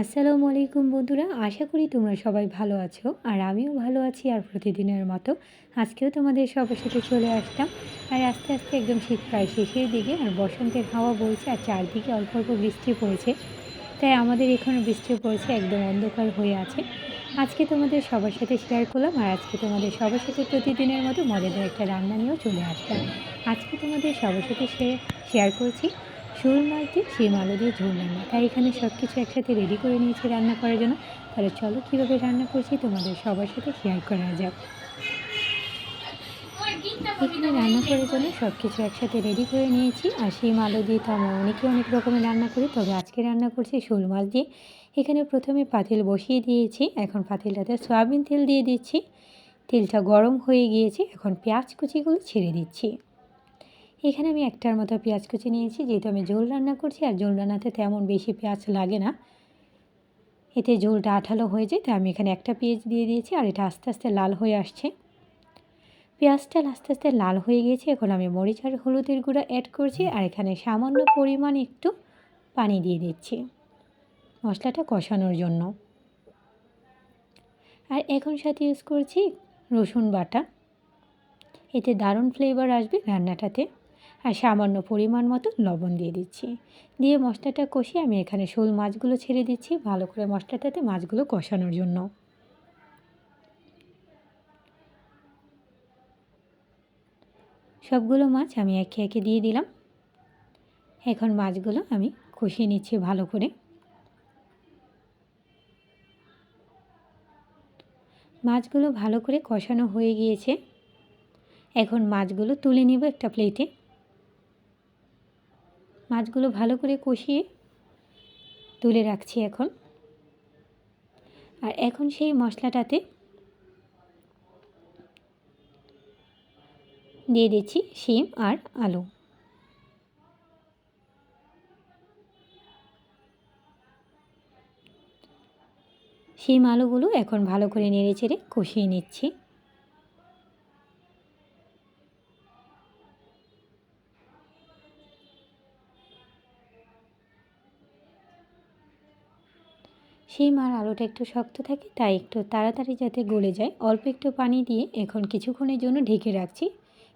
আসসালামু আলাইকুম বন্ধুরা, আশা করি তোমরা সবাই ভালো আছো আর আমিও ভালো আছি আর প্রতিদিনের মতো। আজকেও তোমাদের সবার সাথে চলে আসলাম। আর আস্তে আস্তে একদম শীত প্রায় শেষের দিকে আর বসন্তের হাওয়া বইছে আর চারদিকে অল্প অল্প বৃষ্টি পড়েছে। তাই আমাদের এখানে বৃষ্টি পড়েছে, একদম অন্ধকার হয়ে আছে। আজকে তোমাদের সবার সাথে শেয়ার করলাম আর আজকে তোমাদের সবার সাথে প্রতিদিনের মতো মজাদার একটা রান্না নিয়েও চলে আসলাম। আজকে তোমাদের সবার সাথে শেয়ার করছি শোল মাছ দিয়ে শিম আলু দিয়ে ঝোল রান্না। তাই এখানে সব কিছু একসাথে রেডি করে নিয়েছি রান্না করার জন্য। তাহলে চলো কীভাবে রান্না করছি তোমাদের সবার সাথে শেয়ার করা যাক। এখানে রান্না করার জন্য সব কিছু একসাথে রেডি করে নিয়েছি। আর শিম আলু দিয়ে তো আমরা অনেকে অনেক রকমের রান্না করি, তবে আজকে রান্না করছি শোল মাছ দিয়ে। এখানে প্রথমে পাতিল বসিয়ে দিয়েছি। এখন পাতিলটাতে সয়াবিন তেল দিয়ে দিচ্ছি। তেলটা গরম হয়ে গিয়েছে। এখন পেঁয়াজ কুচিগুলো ছেড়ে দিচ্ছি। এখানে আমি একটার মতো পেঁয়াজ কুচি নিয়েছি, যেহেতু আমি ঝোল রান্না করছি আর ঝোল রান্নাতে তেমন বেশি পেঁয়াজ লাগে না। এতে ঝোলটা আঠালো হয়ে যায়, তাই আমি এখানে একটা পেঁয়াজ দিয়ে দিয়েছি আর এটা আস্তে আস্তে লাল হয়ে আসছে। পেঁয়াজটা আস্তে আস্তে লাল হয়ে গিয়েছে, এখন আমি মরিচ আর হলুদের গুঁড়া অ্যাড করছি আর এখানে সামান্য পরিমাণ একটু পানি দিয়ে দিচ্ছি মশলাটা কষানোর জন্য। আর এখন সাথে ইউজ করছি রসুন বাটা। এতে দারুণ ফ্লেভার আসবে রান্নাটাতে। আর সামান্য পরিমাণ মতো লবণ দিয়ে দিচ্ছি। দিয়ে মশলাটা কষিয়ে আমি এখানে শোল মাছগুলো ছেড়ে দিচ্ছি ভালো করে মশলাটাতে মাছগুলো কষানোর জন্য। সবগুলো মাছ আমি একে একে দিয়ে দিলাম। এখন মাছগুলো আমি কষিয়ে নিচ্ছি ভালো করে। মাছগুলো ভালো করে কষানো হয়ে গিয়েছে। এখন মাছগুলো তুলে নিব একটা প্লেটে। মাছগুলো ভালো করে কষিয়ে তুলে রাখছি এখন। আর এখন সেই মশলাটাতে দিয়ে দিচ্ছি শিম আর আলু। শিম আলুগুলো এখন ভালো করে নেড়ে চেড়ে কষিয়ে নিচ্ছি। সেই মার আলুটা একটু শক্ত থাকে, তাই একটু তাড়াতাড়ি যাতে গলে যায়। অল্প একটু পানি দিয়ে এখন কিছুক্ষণের জন্য ঢেকে রাখছি,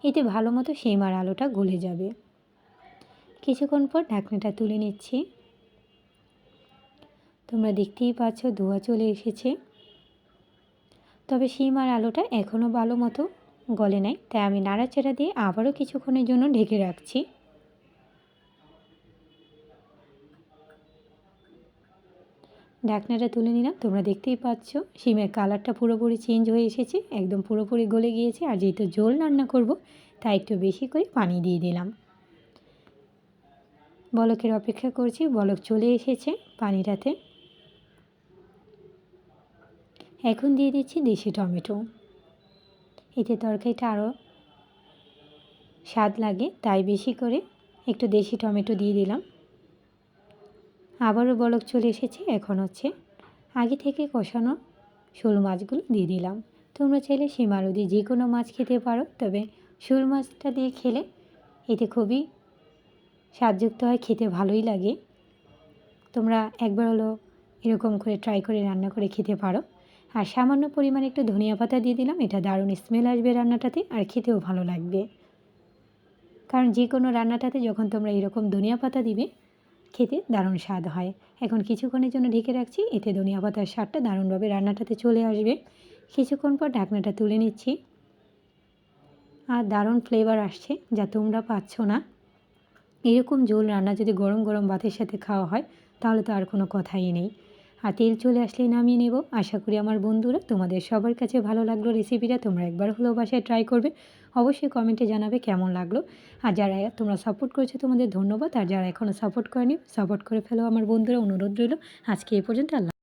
এতে ভালো মতো সেই মার আলুটা গলে যাবে। কিছুক্ষণ পর ঢাকনাটা তুলে নিচ্ছি। তোমরা দেখতেই পাচ্ছ ধোয়া চলে এসেছে। তবে শিম আর আলুটা এখনও ভালো মতো গলে নাই, তাই আমি নাড়াচাড়া দিয়ে আবারও কিছুক্ষণের জন্য ঢেকে রাখছি। ঢাকনাটা তুলে নিলাম। তোমরা দেখতেই পাচ্ছ শিমের কালারটা পুরোপুরি চেঞ্জ হয়ে এসেছে, একদম পুরোপুরি গলে গিয়েছে। আর যেহেতু ঝোল রান্না করব, তাই একটু বেশি করে পানি দিয়ে দিলাম। বলকের অপেক্ষা করছি, বলক চলে এসেছে পানিটাতে। এখন দিয়ে দিচ্ছি দেশি টমেটো। এতে তরকারিটা আরও স্বাদ লাগে, তাই বেশি করে একটু দেশি টমেটো দিয়ে দিলাম। আবারও বলক চলে এসেছে। এখন হচ্ছে আগে থেকে কষানো শোল মাছগুলো দিয়ে দিলাম। তোমরা চাইলে সীমারও দিয়ে যে কোনো মাছ খেতে পারো, তবে শোল মাছটা দিয়ে খেলে এতে খুবই স্বাদযুক্ত হয়, খেতে ভালোই লাগে। তোমরা একবার হলো এরকম করে ট্রাই করে রান্না করে খেতে পারো। আর সামান্য পরিমাণে একটু ধনিয়া পাতা দিয়ে দিলাম, এটা দারুণ স্মেল আসবে রান্নাটাতে আর খেতেও ভালো লাগবে। কারণ যে কোনো রান্নাটাতে যখন তোমরা এরকম ধনিয়া পাতা দিবে খেতে দারুণ স্বাদ হয়। এখন কিছুক্ষণের জন্য ঢেকে রাখছি, এতে ধনিয়া পাতার স্বাদটা দারুণভাবে রান্নাটাতে চলে আসবে। কিছুক্ষণ পর ঢাকনাটা তুলে নিচ্ছি। আর দারুণ ফ্লেভার আসছে, যা তোমরা পাচ্ছ না। এরকম ঝোল রান্না যদি গরম গরম ভাতের সাথে খাওয়া হয়, তাহলে তো আর কোনো কথাই নেই। আর তেল চলে আসলে নামিয়ে নেব। আশা করি আমার বন্ধুরা তোমাদের সবার কাছে ভালো লাগল রেসিপিটা তোমরা একবার হলেও বাসায় ট্রাই করবে। অবশ্যই কমেন্টে জানাবে কেমন লাগল। আর যারা তোমরা সাপোর্ট করেছ তোমাদের ধন্যবাদ। আর যারা এখনও সাপোর্ট করেনি সাপোর্ট করে ফেলো। আমার বন্ধুরা অনুরোধ রইল। আজকে এ পর্যন্ত আল্লাহ